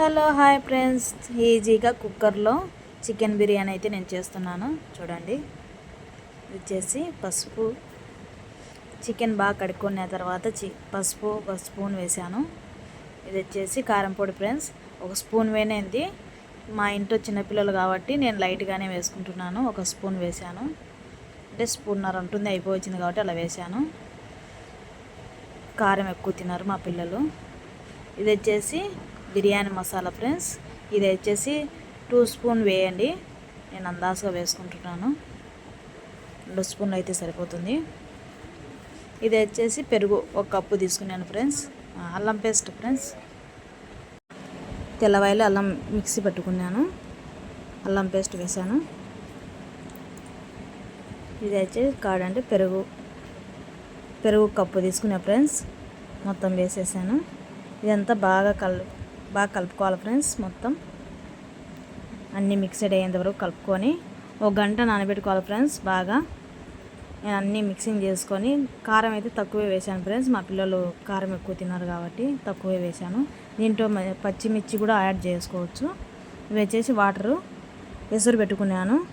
Hello hi friends. ఈజీగా కుక్కర్లో chicken biryani అయితే నేను చేస్తున్నాను. చూడండి. వచ్చేసి పసుపు. చికెన్ బాగా కడుక్కున్న తర్వాత చి పసుపు ఒక స్పూన్ వేసాను ఇది వచ్చేసి కారం పొడి ఫ్రెండ్స్. ఒక స్పూన్ వేనేది. మా ఇంట్లో చిన్నపిల్లలు కాబట్టి నేను లైట్గానే వేసుకుంటున్నాను. ఒక స్పూన్ వేసాను అంటే స్పూన్నర ఉంటుంది అయిపోయింది కాబట్టి అలా వేసాను కారం ఎక్కువ తిన్నారు మా పిల్లలు. ఇది వచ్చేసి బిర్యానీ మసాలా ఫ్రెండ్స్. ఇది వచ్చేసి టూ స్పూన్ వేయండి. నేను అందాజుగా వేసుకుంటున్నాను. రెండు స్పూన్లు అయితే సరిపోతుంది. ఇది వచ్చేసి పెరుగు ఒక కప్పు తీసుకున్నాను ఫ్రెండ్స్. అల్లం పేస్ట్ ఫ్రెండ్స్. తెల్లవాయలు అల్లం మిక్సీ పెట్టుకున్నాను. అల్లం పేస్ట్ వేసాను ఇది వచ్చేసి కాడ అంటే పెరుగు. పెరుగు కప్పు తీసుకున్నా ఫ్రెండ్స్. మొత్తం వేసేసాను. ఇదంతా బాగా కలు బాగా కలుపుకోవాలి ఫ్రెండ్స్ మొత్తం. అన్నీ మిక్సడ్ అయ్యేంత వరకు కలుపుకొని ఒక గంట నానబెట్టుకోవాలి ఫ్రెండ్స్ బాగా. నేను అన్నీ మిక్సింగ్ చేసుకొని కారం అయితే తక్కువే వేసాను ఫ్రెండ్స్. మా పిల్లలు కారం ఎక్కువ తిన్నారు కాబట్టి తక్కువే వేసాను దీంట్లో మ- పచ్చిమిర్చి కూడా యాడ్ చేసుకోవచ్చు. ఇవి వచ్చేసి వాటరు ఎసురు పెట్టుకున్నాను.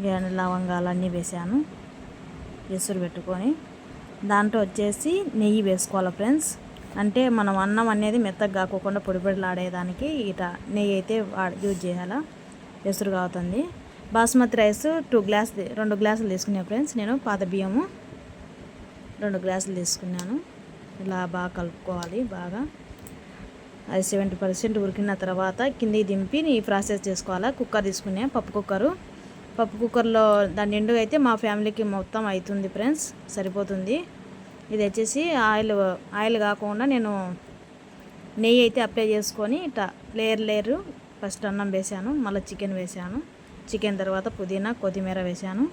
లవంగాలు అన్నీ వేసాను ఎసురు పెట్టుకొని దాంట్లో వచ్చేసి నెయ్యి వేసుకోవాలి ఫ్రెండ్స్. అంటే మనం అన్నం అనేది మెత్తగా కాకోకుండా పొడిపొడిలాడేదానికి ఇట నెయ్యి అయితే వాడ- యూజ్ చేయాలా? ఎసురు కావుతుంది. బాస్మతి రైస్ టూ గ్లాస్ రెండు గ్లాసులు తీసుకున్నాను ఫ్రెండ్స్ నేను పాత బియ్యము రెండు గ్లాసులు తీసుకున్నాను. ఇలా బాగా కలుపుకోవాలి బాగా. అది సెవెంటీ పర్సెంట్ ఉరికిన తర్వాత కింది దింపి నీ ప్రాసెస్ చేసుకోవాలా? కుక్కర్ తీసుకునే పప్పు కుక్కరు. పప్పు కుక్కర్లో దాని నిండుగా అయితే మా ఫ్యామిలీకి మొత్తం అవుతుంది ఫ్రెండ్స్ సరిపోతుంది. ఇది వచ్చేసి ఆయిల్ ఆయిల్ కాకుండా నేను నెయ్యి అయితే అప్లై చేసుకొని ఇట్లా లేయర్ లేయర్ ఫస్ట్ అన్నం వేసాను మళ్ళీ చికెన్ వేసాను. చికెన్ తర్వాత పుదీనా కొత్తిమీర వేసాను.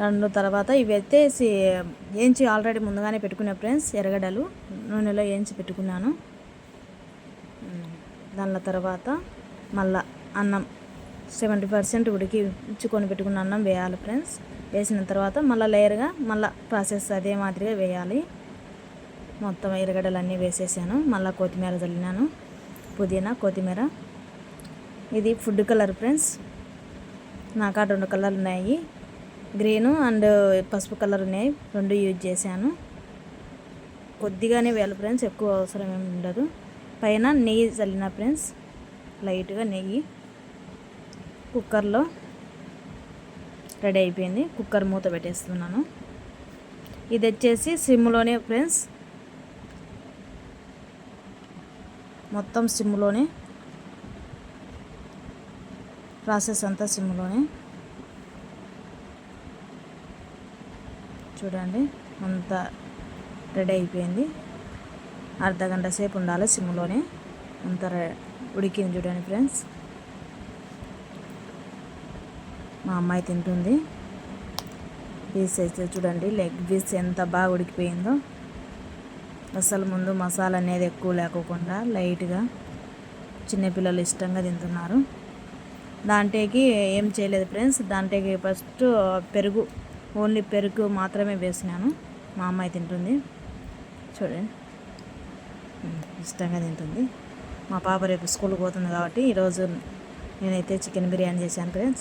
రెండు తర్వాత ఇవి వచ్చేసి ఏంచి ఆల్రెడీ ముందుగానే పెట్టుకునే ఫ్రెండ్స్ ఎర్రగడ్డలు నూనెలో ఏంచి పెట్టుకున్నాను. దాని తర్వాత మళ్ళా అన్నం సెవెంటీ పర్సెంట్ ఉడికి ఇచ్చుకొని పెట్టుకున్న అన్నం వేయాలి ఫ్రెండ్స్. వేసిన తర్వాత మళ్ళీ లేయర్గా మళ్ళీ ప్రాసెస్ అదే మాదిరిగా వేయాలి. మొత్తం ఎర్రగడ్డలు అన్నీ వేసేసాను. మళ్ళీ కొత్తిమీర చల్లినాను పుదీనా కొత్తిమీర. ఇది ఫుడ్ కలర్ ఫ్రెండ్స్. నాకు ఆ రెండు కలర్లు ఉన్నాయి. గ్రీను అండ్ పసుపు కలర్ ఉన్నాయి. రెండు యూజ్ చేశాను. కొద్దిగానే వేయాలి ఫ్రెండ్స్. ఎక్కువ అవసరం ఏమి ఉండదు. పైన నెయ్యి చల్లిన ఫ్రెండ్స్. లైట్గా నెయ్యి. కుక్కర్లో రెడీ అయిపోయింది. కుక్కర్ మూత పెట్టేస్తున్నాను. ఇది వచ్చేసి సిమ్లోనే ఫ్రెండ్స్. మొత్తం సిమ్లోనే. ప్రాసెస్ అంతా సిమ్లోనే. చూడండి అంతా రెడీ అయిపోయింది. అర్ధ గంట సేపు ఉండాలి సిమ్లోనే. అంత రె- ఉడికింది చూడండి ఫ్రెండ్స్. మా అమ్మాయి తింటుంది. పీస్ అయితే చూడండి లెగ్ పీస్ ఎంత బాగా ఉడికిపోయిందో. అసలు ముందు మసాలా అనేది ఎక్కువ లేకోకుండా లైట్గా చిన్నపిల్లలు ఇష్టంగా తింటున్నారు. దాంట్లోకి ఏం చేయలేదు ఫ్రెండ్స్ దాంట్లోకి ఫస్ట్ పెరుగు ఓన్లీ పెరుగు మాత్రమే వేసినాను. మా అమ్మాయి తింటుంది. చూడండి. ఇష్టంగా తింటుంది. మా పాప రేపు స్కూల్కి పోతుంది కాబట్టి ఈరోజు నేనైతే చికెన్ బిర్యానీ చేశాను ఫ్రెండ్స్.